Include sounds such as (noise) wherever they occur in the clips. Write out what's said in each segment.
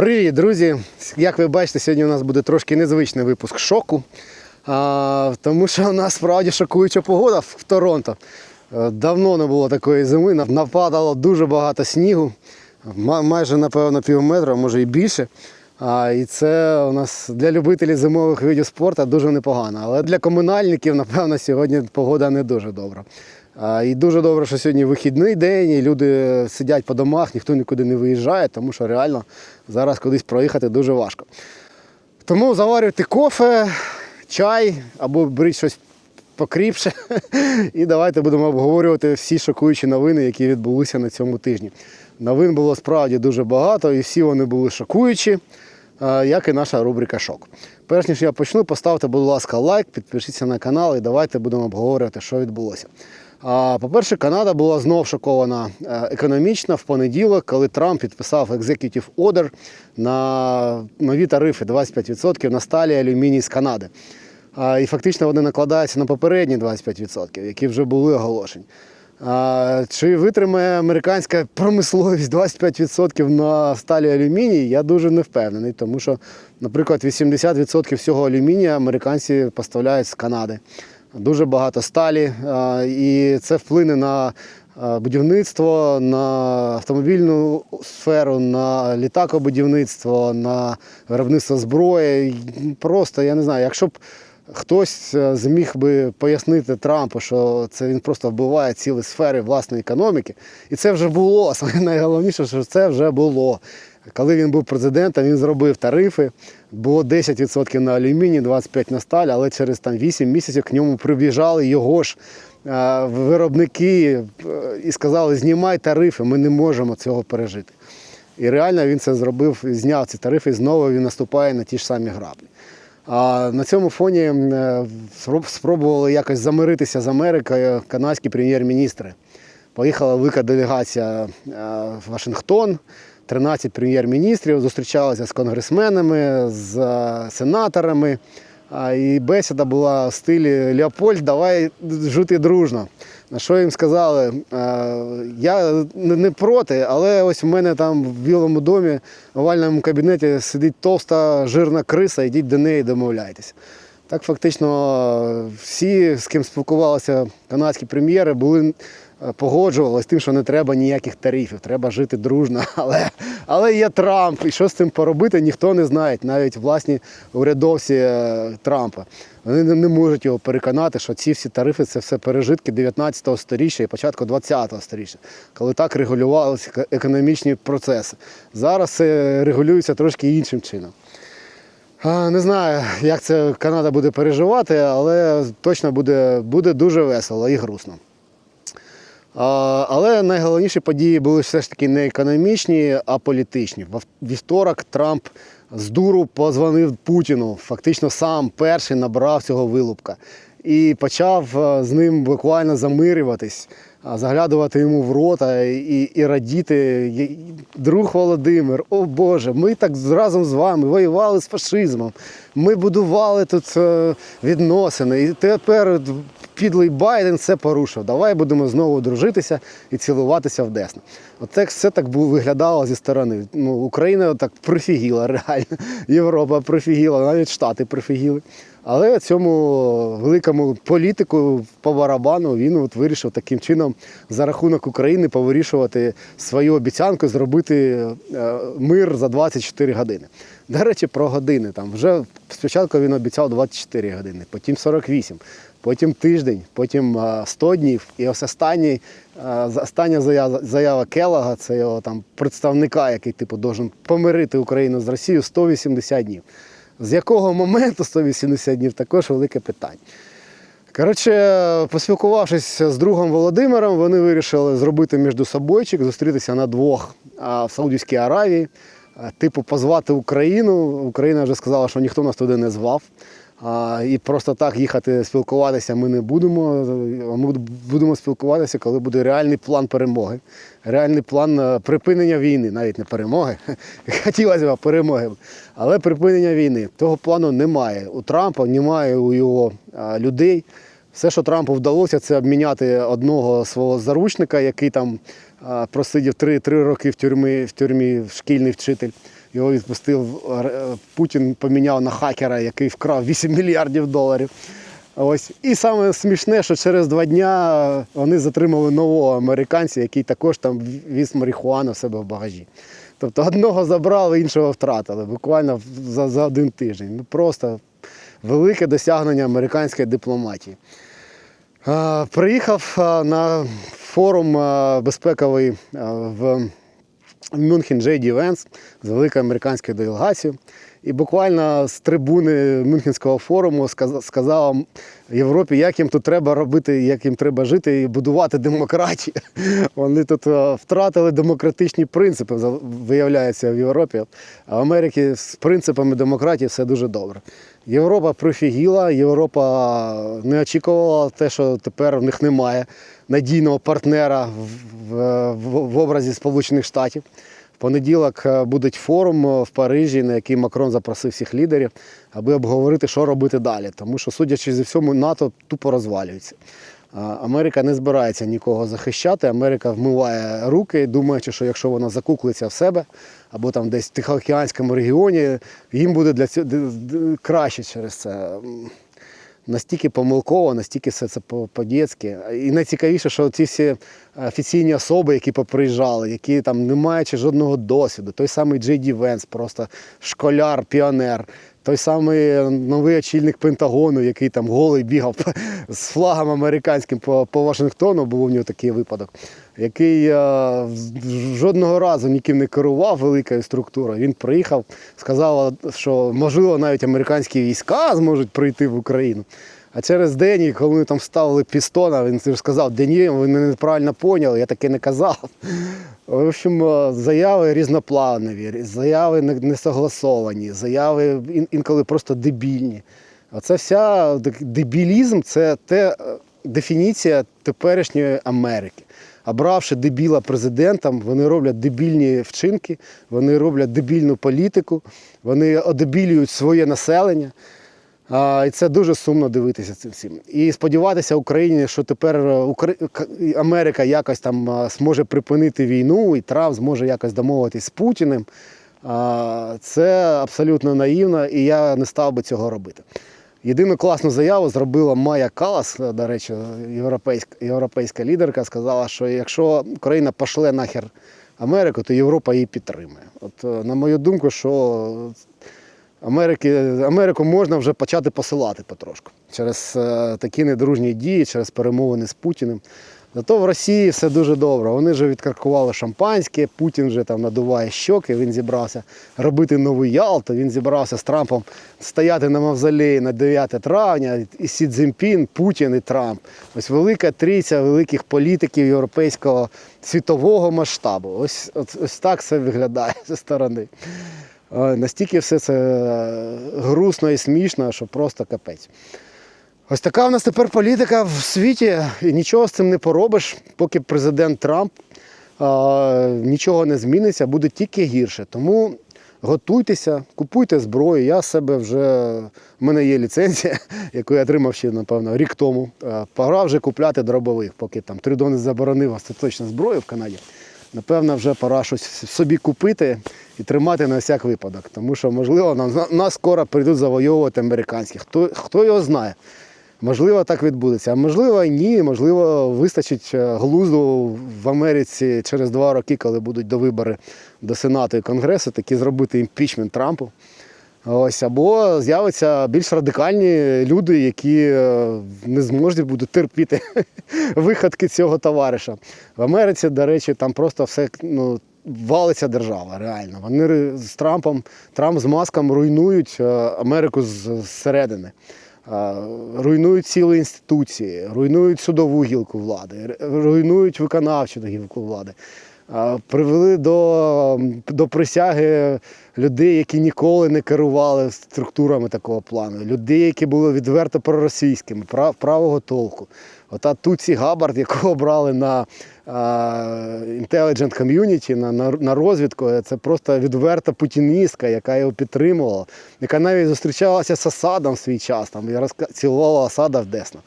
Привіт, друзі! Як ви бачите, сьогодні у нас буде трошки незвичний випуск шоку, а, тому що у нас справді шокуюча погода в Торонто. Е, Давно не було такої зими, нападало дуже багато снігу, майже напевно пів метра, може і більше. А, і це у нас для любителів зимових видів спорту дуже непогано. Але для комунальників, напевно, сьогодні погода не дуже добра. І дуже добре, що сьогодні вихідний день, і люди сидять по домах, ніхто нікуди не виїжджає, тому що реально зараз кудись проїхати дуже важко. Тому заварюйте кофе, чай або беріть щось покріпше. (laughs) І давайте будемо обговорювати всі шокуючі новини, які відбулися на цьому тижні. Новин було справді дуже багато, і всі вони були шокуючі, як і наша рубрика Шок. Перш ніж я почну, поставте, будь ласка, лайк, підпишіться на канал і давайте будемо обговорювати, що відбулося. По-перше, Канада була знов шокована е, економічно в понеділок, коли Трамп підписав Executive Order на нові тарифи 25% на сталі алюміній з Канади. І фактично вони накладаються на попередні 25%, які вже були оголошені. Чи витримає американська промисловість 25% на сталі алюміній, я дуже не впевнений, тому що, наприклад, 80% всього алюмінія американці поставляють з Канади. Дуже багато сталі, і це вплине на будівництво, на автомобільну сферу, на літакобудівництво, на виробництво зброї. Просто я не знаю, якщо б хтось е, зміг би пояснити Трампу, що це він просто вбиває цілі сфери власної економіки, і це вже було. (laughs) Саме найголовніше, що це вже було. Коли він був президентом, він зробив тарифи. Було 10% на алюміній, 25% на сталь, але через там 8 місяців к ньому прибіжали його ж е, виробники е, і сказали, знімай тарифи, ми не можемо цього пережити. І реально він це зробив, зняв ці тарифи, і знову він наступає на ті ж самі граблі. А на цьому фоні е, спробували якось замиритися з Америкою канадські прем'єр-міністри. Поїхала велика делегація е, в Вашингтон, 13 прем'єр-міністрів зустрічалися з конгресменами, з е, сенаторами. І бесіда була в стилі Леопольд, давай жити дружно. На що їм сказали, е, я не проти, але ось в мене там в Білому домі, в овальному кабінеті сидить товста жирна криса, йдіть до неї домовляйтеся. Так фактично всі, з ким спілкувалися канадські прем'єри, були е, погоджувалися з тим, що не треба ніяких тарифів, треба жити дружно. (laughs) Але, але є Трамп, і що з цим поробити, ніхто не знає, навіть власні урядовці е, Трампа. Вони не- можуть його переконати, що ці всі тарифи це все пережитки 19 століття і початку 20 століття, коли так регулювалися економічні процеси. Зараз це регулюється трошки іншим чином. Не знаю, як це Канада буде переживати, але точно буде, буде дуже весело і грустно. Але найголовніші події були все ж таки не економічні, а політичні. Вівторок Трамп з дуру позвонив Путіну, фактично сам перший набрав цього вилупка. І почав е, з ним буквально замирюватись, заглядувати йому в рота і, і радіти. Друг Володимир, о Боже, ми так разом з вами воювали з фашизмом. Ми будували тут е, відносини. І тепер підлий Байден це порушив. Давай будемо знову дружитися і цілуватися в десна. От це все так виглядало зі сторони. Ну, Україна так прифігіла, (laughs) реально. Європа прифігіла, навіть Штати прифігіли. Але цьому великому політику по барабану він от вирішив таким чином за рахунок України повирішувати свою обіцянку зробити е, мир за 24 години. До речі, про години. Там вже спочатку він обіцяв 24 години, потім 48, потім тиждень, потім е, 100 днів. І ось останній, остання заява, заява Келага, це його там представника, який типу должен помирити Україну з Росією 180 днів. З якого моменту 180 днів також велике питання. Коротше, поспілкувавшись з другом Володимиром, вони вирішили зробити між собойчик, зустрітися на двох в Саудівській Аравії, типу позвати Україну. Україна вже сказала, що ніхто нас туди не звав. А, І просто так їхати спілкуватися ми не будемо. Ми будемо спілкуватися, коли буде реальний план перемоги, реальний план е, припинення війни, навіть не перемоги. (laughs) Хотілося б перемоги, але припинення війни. Того плану немає. У Трампа немає у його а, людей. Все, що Трампу вдалося, це обміняти одного свого заручника, який там просидів три, три роки в тюрмі, в тюрмі шкільний вчитель. Його відпустив е, Путін поміняв на хакера, який вкрав 8 мільярдів доларів. Ось. І саме смішне, що через два дня вони затримали нового американця, який також там віз марихуану в себе в багажі. Тобто одного забрали, іншого втратили буквально за, за один тиждень. Ну, просто велике досягнення американської дипломатії. Приїхав на форум безпековий в Мюнхен Джей Ді з великою американською делегацією. І буквально з трибуни Мюнхенського форуму сказ- сказав Європі, як їм тут треба робити, як їм треба жити і будувати демократію. (laughs) Вони тут е, втратили демократичні принципи, виявляється в Європі. А в Америці з принципами демократії все дуже добре. Європа прифігіла, Європа не очікувала те, що тепер в них немає надійного партнера в, в, в образі Сполучених Штатів. Понеділок е, буде форум е, в Парижі, на який Макрон запросив всіх лідерів, аби обговорити, що робити далі. Тому що, судячи зі всьому, НАТО тупо розвалюється. Америка не збирається нікого захищати. Америка вмиває руки, думаючи, що якщо вона закуклиться в себе або там десь в Тихоокеанському регіоні, їм буде для цього краще через це. Настільки помилково, настільки все це по- по-дєцьки. І найцікавіше, що ці всі офіційні особи, які поприїжджали, які там не маючи жодного досвіду, той самий Джей Ді Венс, просто школяр, піонер, той самий новий очільник Пентагону, який там голий бігав (laughs) з флагом американським по, по Вашингтону, був у нього такий випадок, який е, жодного разу ніким не керував великою структурою. Він приїхав, сказав, що можливо навіть американські війська зможуть прийти в Україну. А через день, коли вони там вставили пістона, він сказав, де ні, ви неправильно поняли, я таке не казав. В общем, е, заяви різнопланові, заяви не- несогласовані, заяви інколи просто дебільні. А вся дебілізм це те, е, дефініція теперішньої Америки. Обравши дебіла президентом, вони роблять дебільні вчинки, вони роблять дебільну політику, вони одебілюють своє населення. А, і це дуже сумно дивитися цим всім. І сподіватися Україні, що тепер е, Америка якось там зможе припинити війну, і Трамп зможе якось домовитись з Путіним. Це абсолютно наївно, і я не став би цього робити. Єдину класну заяву зробила Майя Калас, е, до речі, європейська, європейська лідерка, сказала, що якщо Україна пошле нахер Америку, то Європа її підтримує. От, е, на мою думку, що Америки, Америку можна вже почати посилати потрошку через е, такі недружні дії, через перемовини з Путіним. Зато в Росії все дуже добре. Вони вже відкаркували шампанське, Путін вже там надуває щоки, він зібрався робити нову Ялту, він зібрався з Трампом стояти на мавзолеї на 9 травня, і Сі Цзіньпін, Путін і Трамп. Ось велика трійця великих політиків європейського світового масштабу. Ось, ось, ось так це виглядає зі сторони. Настільки все це е, грустно і смішно, що просто капець. Ось така в нас тепер політика в світі, і нічого з цим не поробиш, поки президент Трамп а, нічого не зміниться, буде тільки гірше. Тому готуйтеся, купуйте зброю. Я себе вже в мене є ліцензія, (laughs) яку я отримав ще, напевно, рік тому. Пора вже купляти дробових, поки там Тридон не заборонив остаточно зброю в Канаді. Напевно, вже пора щось собі купити і тримати на всяк випадок. Тому що, можливо, нам, нас скоро прийдуть завойовувати американські. Хто, хто його знає? Можливо, так відбудеться, а можливо, ні. Можливо, вистачить е, глузду в Америці через два роки, коли будуть до вибори до Сенату і Конгресу, таки зробити імпічмент Трампу. Ось, або з'являться більш радикальні люди, які е, не зможуть будуть терпіти (laughs) виходки цього товариша. В Америці, до речі, там просто все ну, валиться держава, реально. Вони з Трампом, Трамп з маском руйнують е, Америку зсередини. Руйнують цілі інституції, руйнують судову гілку влади, руйнують виконавчу гілку влади. Привели до, до присяги людей, які ніколи не керували структурами такого плану, людей, які були відверто проросійськими, прав- правого толку. Ота Туці Габард, якого брали на intelligent community, на, на, розвідку, це просто відверта путіністка, яка його підтримувала, яка навіть зустрічалася з Асадом в свій час там, і розка... цілувала Асада в Десно.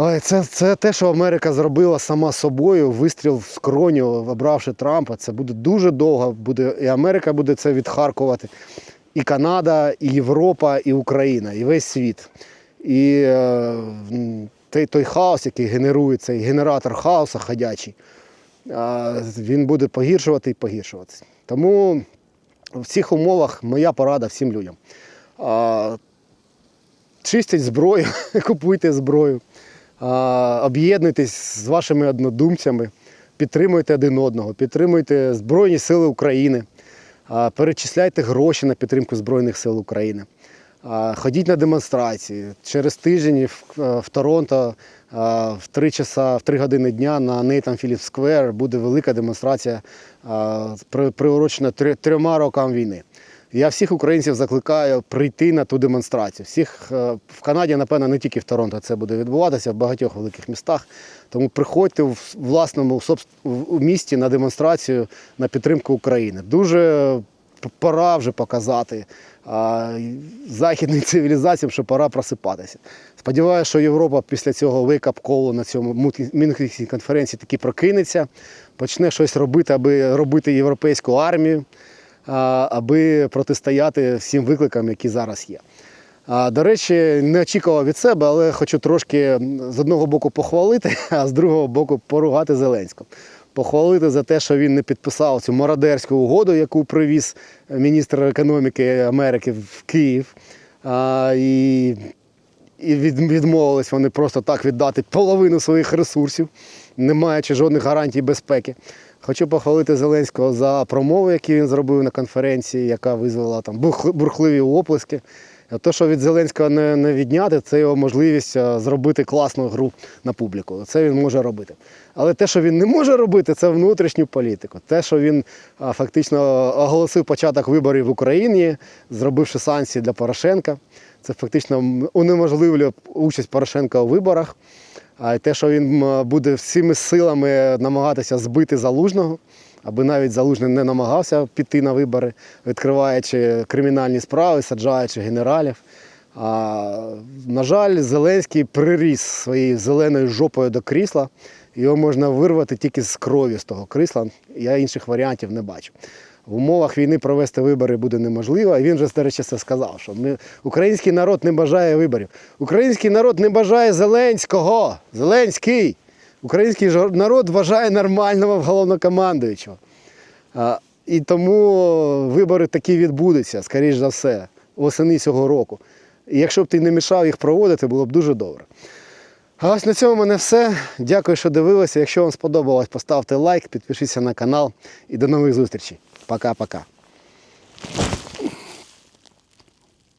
Але це, це те, що Америка зробила сама собою, вистріл в скроню, обравши Трампа. Це буде дуже довго. Буде, і Америка буде це відхаркувати. І Канада, і Європа, і Україна, і весь світ. І е, той, той хаос, який генерує цей генератор хаосу ходячий, він буде погіршувати і погіршуватися. Тому в цих умовах моя порада всім людям. Чистіть зброю, (laughs) купуйте зброю, об'єднуйтесь з вашими однодумцями, підтримуйте один одного, підтримуйте Збройні Сили України, перечисляйте гроші на підтримку Збройних сил України. Ходіть на демонстрації. Через тиждень в, е, в Торонто в 3 часа, в 3 години дня на Нейтан Філіп Сквер буде велика демонстрація, приурочена три- трьома рокам війни. Я всіх українців закликаю прийти на ту демонстрацію. Всіх е, в Канаді, напевно, не тільки в Торонто це буде відбуватися, в багатьох великих містах. Тому приходьте в власному в- місті на демонстрацію на підтримку України. Дуже пора вже показати а, західним цивілізаціям, що пора просипатися. Сподіваюся, що Європа після цього call на цьому Мюнхен- Мюнхенській конференції таки прокинеться, почне щось робити, аби робити європейську армію а, аби протистояти всім викликам, які зараз є. До речі, не очікував від себе, але хочу трошки з одного боку похвалити, а з другого боку поругати Зеленського. Похвалити за те, що він не підписав цю мародерську угоду, яку привіз міністр економіки Америки в Київ. А, і і від, відмовились вони просто так віддати половину своїх ресурсів, не маючи жодних гарантій безпеки. Хочу похвалити Зеленського за промову, яку він зробив на конференції, яка визвала там бурхливі оплески. Те, що від Зеленського не, не відняти, це його можливість зробити класну гру на публіку. Це він може робити. Але те, що він не може робити, це внутрішню політику. Те, що він фактично оголосив початок виборів в Україні, зробивши санкції для Порошенка. Це фактично унеможливлює участь Порошенка у виборах. А те, що він буде всіми силами намагатися збити залужного, аби навіть залужний не намагався піти на вибори, відкриваючи кримінальні справи, саджаючи генералів. А, на жаль, Зеленський приріс своєю зеленою жопою до крісла. Його можна вирвати тільки з крові з того крісла. Я інших варіантів не бачу. В умовах війни провести вибори буде неможливо. І він же, до речі, це сказав, що ми, український народ не бажає виборів. Український народ не бажає Зеленського. Зеленський. Український народ вважає нормального головнокомандуючого. І тому вибори такі відбудуться, скоріш за все, восени цього року. І якщо б ти не мішав їх проводити, було б дуже добре. А ось на цьому в мене все. Дякую, що дивилися. Якщо вам сподобалось, поставте лайк, підпишіться на канал і до нових зустрічей. Пока-пока.